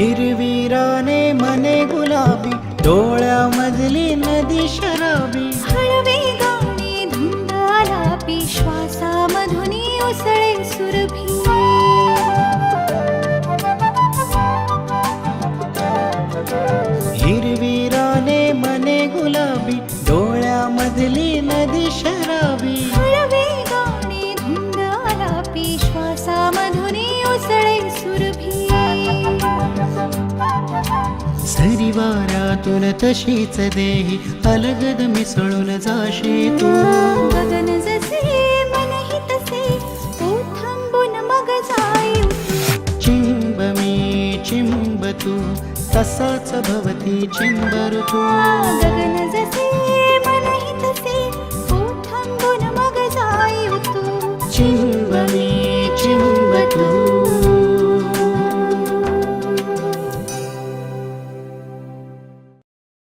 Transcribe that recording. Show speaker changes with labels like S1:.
S1: हिरवीराने मने गुलाबी डोळ्यामधली नदी शराबी
S2: हळवे गाणे धुंद आलापी श्वासामधुनी उसळे सुरभी
S1: हिरवीराने मने गुलाबी डोळ्यामधली नदी शराबी सरीवारातून तशीच देही अलगद मिसळून जाशी तू.
S2: गगन जसे मनही तसे तू थांबून मग जाई
S1: चिंब मी चिंब तू तसाच भवती चिंब ऋतू
S2: गगन